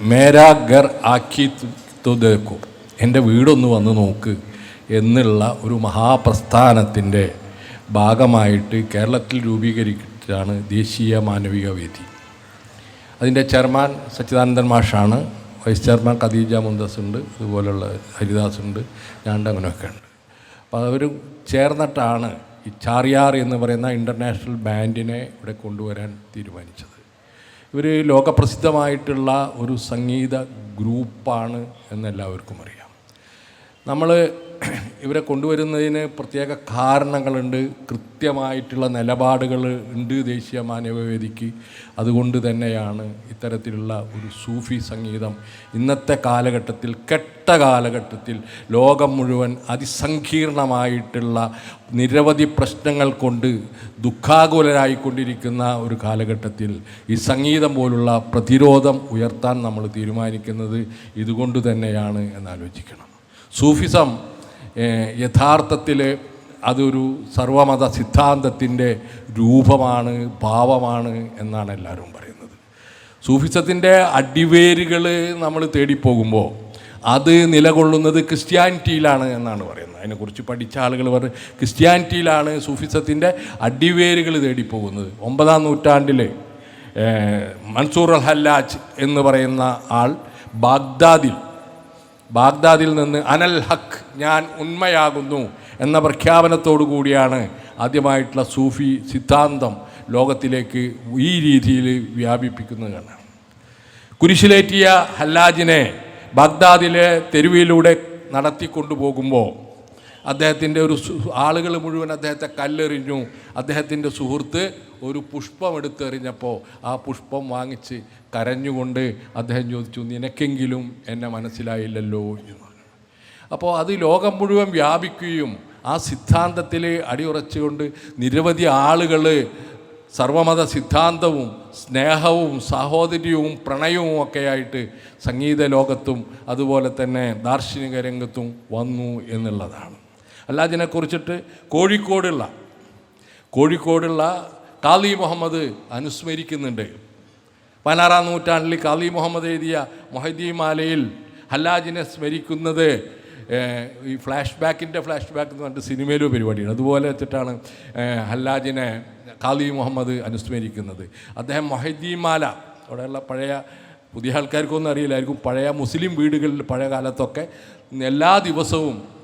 മേരാ ഗർ ആക്കി തുതേക്കും. എന്റെ വീടൊന്ന് വന്ന് നോക്ക് എന്നുള്ള ഒരു മഹാപ്രസ്ഥാനത്തിന്റെ ഭാഗമായിട്ട് കേരളത്തിൽ രൂപീകരിച്ചിട്ടാണ് ദേശീയ മാനവിക വേദി. അതിന്റെ ചെയർമാൻ സച്ചിദാനന്ദൻ മാഷാണ് വൈസ് ചെയർമാൻ ഖദീജ മുന്തസ് ഉണ്ട് അതുപോലുള്ള ഹരിദാസ് ഉണ്ട് ഞാണ്ട് അങ്ങനെയൊക്കെ ഉണ്ട്. അപ്പോൾ അവർ ചേർന്നിട്ടാണ് ഈ ചാറിയാർ എന്ന് പറയുന്ന ഇന്റർനാഷണൽ ബാൻഡിനെ ഇവിടെ കൊണ്ടുവരാൻ തീരുമാനിച്ചത്. ഇവർ ലോകപ്രസിദ്ധമായിട്ടുള്ള ഒരു സംഗീത ഗ്രൂപ്പാണ് എന്നെല്ലാവർക്കും അറിയാം. നമ്മൾ ഇവരെ കൊണ്ടുവരുന്നതിന് പ്രത്യേക കാരണങ്ങളുണ്ട്. കൃത്യമായിട്ടുള്ള നിലപാടുകൾ ഉണ്ട് ദേശീയ മാനവവേദിക്ക് അതുകൊണ്ട് തന്നെയാണ് ഇത്തരത്തിലുള്ള ഒരു സൂഫി സംഗീതം ഇന്നത്തെ കാലഘട്ടത്തിൽ കെട്ട കാലഘട്ടത്തിൽ ലോകം മുഴുവൻ അതിസങ്കീർണമായിട്ടുള്ള നിരവധി പ്രശ്നങ്ങൾ കൊണ്ട് ദുഃഖാകുലരായിക്കൊണ്ടിരിക്കുന്ന ഒരു കാലഘട്ടത്തിൽ ഈ സംഗീതം പോലുള്ള പ്രതിരോധം ഉയർത്താൻ നമ്മൾ തീരുമാനിക്കുന്നത് ഇതുകൊണ്ട് തന്നെയാണ് എന്നാലോചിക്കണം. സൂഫിസം യഥാർത്ഥത്തിൽ അതൊരു സർവമത സിദ്ധാന്തത്തിന്റെ രൂപമാണ് ഭാവമാണ് എന്നാണ് എല്ലാവരും പറയുന്നത്. സൂഫിസത്തിന്റെ അടിവേരുകൾ നമ്മൾ തേടിപ്പോകുമ്പോൾ അത് നിലകൊള്ളുന്നത് ക്രിസ്ത്യാനിറ്റിയിലാണ് എന്നാണ് പറയുന്നത്. അതിനെക്കുറിച്ച് പഠിച്ച ആളുകൾ പറഞ്ഞ് ക്രിസ്ത്യാനിറ്റിയിലാണ് സൂഫിസത്തിന്റെ അടിവേരുകൾ തേടിപ്പോകുന്നത്. ഒമ്പതാം നൂറ്റാണ്ടിൽ മൻസൂർ അൽ ഹല്ലാജ് എന്ന് പറയുന്ന ആൾ ബാഗ്ദാദിൽ ബാഗ്ദാദിൽ നിന്ന് അനൽ ഹക്ക് ഞാൻ ഉണ്മയാകുന്നു എന്ന പ്രഖ്യാപനത്തോടു കൂടിയാണ് ആദ്യമായിട്ടുള്ള സൂഫി സിദ്ധാന്തം ലോകത്തിലേക്ക് ഈ രീതിയിൽ വ്യാപിപ്പിക്കുന്നത് കാണാം. കുരിശിലേറ്റിയ ഹല്ലാജിനെ ബാഗ്ദാദിലെ തെരുവിലൂടെ നടത്തിക്കൊണ്ടുപോകുമ്പോൾ അദ്ദേഹത്തിന്റെ ഒരു ആളുകൾ മുഴുവൻ അദ്ദേഹത്തെ കല്ലെറിഞ്ഞു. അദ്ദേഹത്തിന്റെ സുഹൃത്ത് ഒരു പുഷ്പം എടുത്തെറിഞ്ഞപ്പോൾ ആ പുഷ്പം വാങ്ങിച്ച് കരഞ്ഞുകൊണ്ട് അദ്ദേഹം ചോദിച്ചു നിനക്കെങ്കിലും എന്നെ മനസ്സിലായില്ലല്ലോ എന്ന് പറഞ്ഞു. അപ്പോൾ അത് ലോകം മുഴുവൻ വ്യാപിക്കുകയും ആ സിദ്ധാന്തത്തിൽ അടിയുറച്ചുകൊണ്ട് നിരവധി ആളുകൾ സർവമത സിദ്ധാന്തവും സ്നേഹവും സാഹോദര്യവും പ്രണയവും ഒക്കെയായിട്ട് സംഗീത ലോകത്തും അതുപോലെ തന്നെ ദാർശനിക രംഗത്തും വന്നു എന്നുള്ളതാണ്. അല്ലാതിനെക്കുറിച്ചിട്ട് കോഴിക്കോടുള്ള കോഴിക്കോടുള്ള കാലി മുഹമ്മദ് അനുസ്മരിക്കുന്നുണ്ട്. പതിനാറാം നൂറ്റാണ്ടിൽ കാലി മുഹമ്മദ് എഴുതിയ മൊഹദ്ദീൻ മാലയിൽ ഹല്ലാജിനെ സ്മരിക്കുന്നത് ഈ ഫ്ലാഷ് ബാക്കിന്റെ ഫ്ലാഷ് ബാക്ക് എന്ന് പറഞ്ഞിട്ട് സിനിമയിലും പരിപാടിയാണ്. അതുപോലെ വെച്ചിട്ടാണ് ഹല്ലാജിനെ കാലി മുഹമ്മദ് അനുസ്മരിക്കുന്നത്. അദ്ദേഹം മൊഹദ്ദീൻ മാല അവിടെയുള്ള പഴയ പുതിയ ആൾക്കാർക്കൊന്നും അറിയില്ലായിരിക്കും പഴയ മുസ്ലിം വീടുകളിൽ പഴയ കാലത്തൊക്കെ എല്ലാ ദിവസവും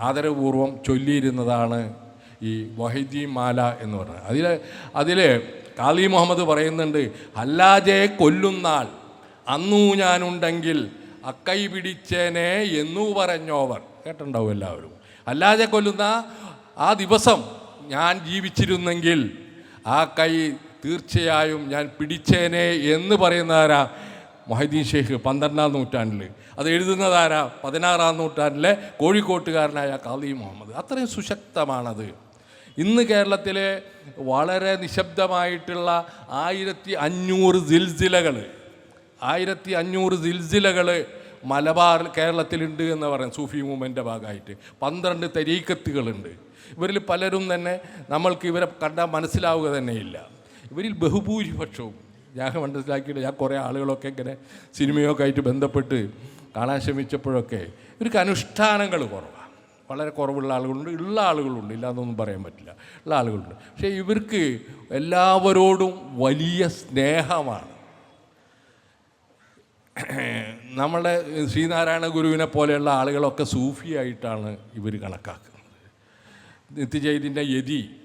ആദരപൂർവം ചൊല്ലിയിരുന്നതാണ് ഈ വഹിദി മാല എന്ന് പറഞ്ഞത്. അതിൽ അതിൽ കാളി മുഹമ്മദ് പറയുന്നുണ്ട് അല്ലാജയെ കൊല്ലുന്നാൾ അന്നു ഞാനുണ്ടെങ്കിൽ അക്കൈ പിടിച്ചേനെ എന്നു പറഞ്ഞോവർ. കേട്ടിട്ടുണ്ടാവും എല്ലാവരും. അല്ലാതെ കൊല്ലുന്ന ആ ദിവസം ഞാൻ ജീവിച്ചിരുന്നെങ്കിൽ ആ കൈ തീർച്ചയായും ഞാൻ പിടിച്ചേനെ എന്ന് പറയുന്നതാരാ മൊഹദ്ദീൻ ഷെയ്ഖ് പന്ത്രണ്ടാം നൂറ്റാണ്ടിൽ അത് എഴുതുന്നതാരാ? പതിനാറാം നൂറ്റാണ്ടിലെ കോഴിക്കോട്ടുകാരനായ കാളി മുഹമ്മദ്. അത്രയും സുശക്തമാണത്. ഇന്ന് കേരളത്തിലെ വളരെ നിശബ്ദമായിട്ടുള്ള ആയിരത്തി അഞ്ഞൂറ് സിൽസിലകൾ ആയിരത്തി അഞ്ഞൂറ് സിൽസിലകൾ മലബാർ കേരളത്തിലുണ്ട് എന്ന് പറയാം സൂഫി മൂവ്മെന്റെ ഭാഗമായിട്ട്. പന്ത്രണ്ട് തരീക്കത്തുകളുണ്ട്. ഇവരിൽ പലരും തന്നെ നമ്മൾക്ക് ഇവരെ കണ്ടാൽ മനസ്സിലാവുക തന്നെയില്ല. ഇവരിൽ ബഹുഭൂരിപക്ഷവും ഞാൻ മനസ്സിലാക്കിയിട്ട് ഞാൻ കുറേ ആളുകളൊക്കെ ഇങ്ങനെ സിനിമയൊക്കെ ആയിട്ട് ബന്ധപ്പെട്ട് കാണാൻ ശ്രമിച്ചപ്പോഴൊക്കെ ഇവർക്ക് അനുഷ്ഠാനങ്ങൾ കുറവാണ് വളരെ കുറവുള്ള ആളുകളുണ്ട്. ഉള്ള ആളുകളുണ്ട്. ഇല്ലാന്നൊന്നും പറയാൻ പറ്റില്ല. ഉള്ള ആളുകളുണ്ട്. പക്ഷേ ഇവർക്ക് എല്ലാവരോടും വലിയ സ്നേഹമാണ്. നമ്മുടെ ശ്രീനാരായണ ഗുരുവിനെ പോലെയുള്ള ആളുകളൊക്കെ സൂഫിയായിട്ടാണ് ഇവർ കണക്കാക്കുന്നത്. നിത്യജൈതിന്റെ യതി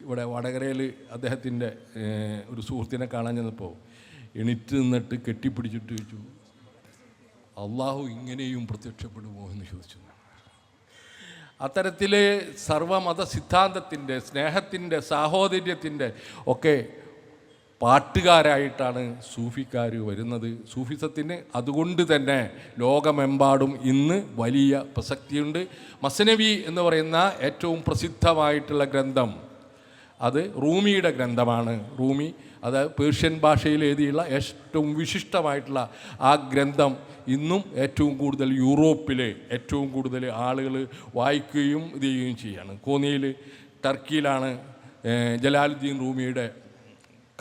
ഇവിടെ വടകരയിൽ അദ്ദേഹത്തിന്റെ ഒരു സുഹൃത്തിനെ കാണാൻ ചെന്നപ്പോൾ എണീറ്റ് നിന്നിട്ട് കെട്ടിപ്പിടിച്ചിട്ട് ചോദിച്ചു അള്ളാഹു ഇങ്ങനെയും പ്രത്യക്ഷപ്പെടുമോ? എന്ന് ചോദിച്ചു. അത്തരത്തിൽ സർവമത സിദ്ധാന്തത്തിന്റെ സ്നേഹത്തിന്റെ സാഹോദര്യത്തിന്റെ ഒക്കെ പാട്ടുകാരായിട്ടാണ് സൂഫിക്കാർ വരുന്നത്. സൂഫിസത്തിന് അതുകൊണ്ട് തന്നെ ലോകമെമ്പാടും ഇന്ന് വലിയ പ്രസക്തിയുണ്ട്. മസനവി എന്ന് പറയുന്ന ഏറ്റവും പ്രസിദ്ധമായിട്ടുള്ള ഗ്രന്ഥം അത് റൂമിയുടെ ഗ്രന്ഥമാണ്. റൂമി അത് പേർഷ്യൻ ഭാഷയിൽ എഴുതിയുള്ള ഏറ്റവും വിശിഷ്ടമായിട്ടുള്ള ആ ഗ്രന്ഥം ഇന്നും ഏറ്റവും കൂടുതൽ യൂറോപ്പിലെ ഏറ്റവും കൂടുതൽ ആളുകൾ വായിക്കുകയും ഇത് ചെയ്യുകയും ചെയ്യുകയാണ് കോന്നിയിൽ ടർക്കിയിലാണ് ജലാലുദ്ദീൻ റൂമിയുടെ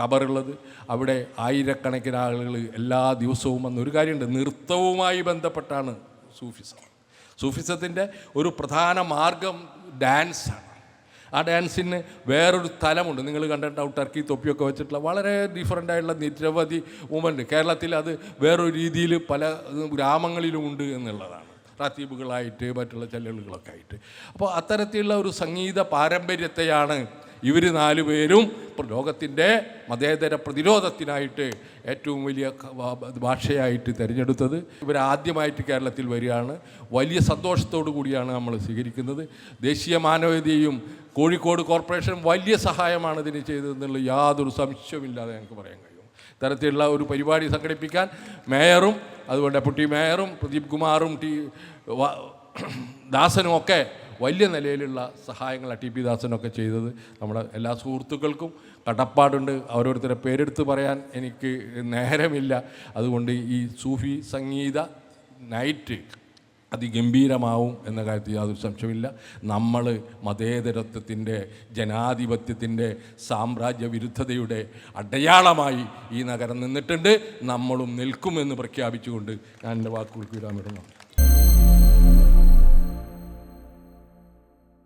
കബറുള്ളത്. അവിടെ ആയിരക്കണക്കിന് ആളുകൾ എല്ലാ ദിവസവും വന്ന് ഒരു കാര്യമുണ്ട്. നൃത്തവുമായി ബന്ധപ്പെട്ടാണ് സൂഫിസം. സൂഫിസത്തിന്റെ ഒരു പ്രധാന മാർഗം ഡാൻസാണ്. ആ ഡാൻസിന് വേറൊരു തലമുണ്ട്. നിങ്ങൾ കണ്ടിട്ടുണ്ടാവും ടർക്കി തൊപ്പിയൊക്കെ വെച്ചിട്ടുള്ള വളരെ ഡിഫറന്റ് ആയിട്ടുള്ള നിരവധി മൂമെന്റ് കേരളത്തിൽ അത് വേറൊരു രീതിയിൽ പല ഗ്രാമങ്ങളിലും ഉണ്ട് എന്നുള്ളതാണ്. റാത്തീബുകളായിട്ട് മറ്റുള്ള ചെല്ലലുകളൊക്കെ ആയിട്ട്. അപ്പോൾ അത്തരത്തിലുള്ള ഒരു സംഗീത പാരമ്പര്യത്തെയാണ് ഇവർ നാലു പേരും ലോകത്തിന്റെ മതേതര പ്രതിരോധത്തിനായിട്ട് ഏറ്റവും വലിയ ഭാഷയായിട്ട് തിരഞ്ഞെടുത്തത്. ഇവരാദ്യമായിട്ട് കേരളത്തിൽ വരികയാണ്. വലിയ സന്തോഷത്തോടു കൂടിയാണ് നമ്മൾ സ്വീകരിക്കുന്നത്. ദേശീയ മാനവതയും കോഴിക്കോട് കോർപ്പറേഷൻ വലിയ സഹായമാണ് ഇതിന് ചെയ്തതെന്നുള്ള യാതൊരു സംശയവുമില്ലാതെ ഞങ്ങൾക്ക് പറയാൻ കഴിയും. തരത്തിലുള്ള ഒരു പരിപാടി സംഘടിപ്പിക്കാൻ മേയറും അതുപോലെ ഡെപ്യൂട്ടി മേയറും പ്രദീപ് കുമാറും ടി ദാസനും ഒക്കെ വലിയ നിലയിലുള്ള സഹായങ്ങൾ ടി പി ദാസനൊക്കെ ചെയ്തത്. നമ്മുടെ എല്ലാ സുഹൃത്തുക്കൾക്കും കടപ്പാടുണ്ട്. ഓരോരുത്തരെ പേരെടുത്ത് പറയാൻ എനിക്ക് നേരമില്ല. അതുകൊണ്ട് ഈ സൂഫി സംഗീത നൈറ്റ് അതിഗംഭീരമാവും എന്ന കാര്യത്തിൽ യാതൊരു സംശയമില്ല നമ്മൾ മതേതരത്വത്തിന്റെ ജനാധിപത്യത്തിന്റെ സാമ്രാജ്യ വിരുദ്ധതയുടെ അടയാളമായി ഈ നഗരം നിന്നിട്ടുണ്ട്. നമ്മളും നിൽക്കുമെന്ന് പ്രഖ്യാപിച്ചുകൊണ്ട് ഞാൻ എന്റെ വാക്കുകൾക്ക് വിരാമിടുന്നു.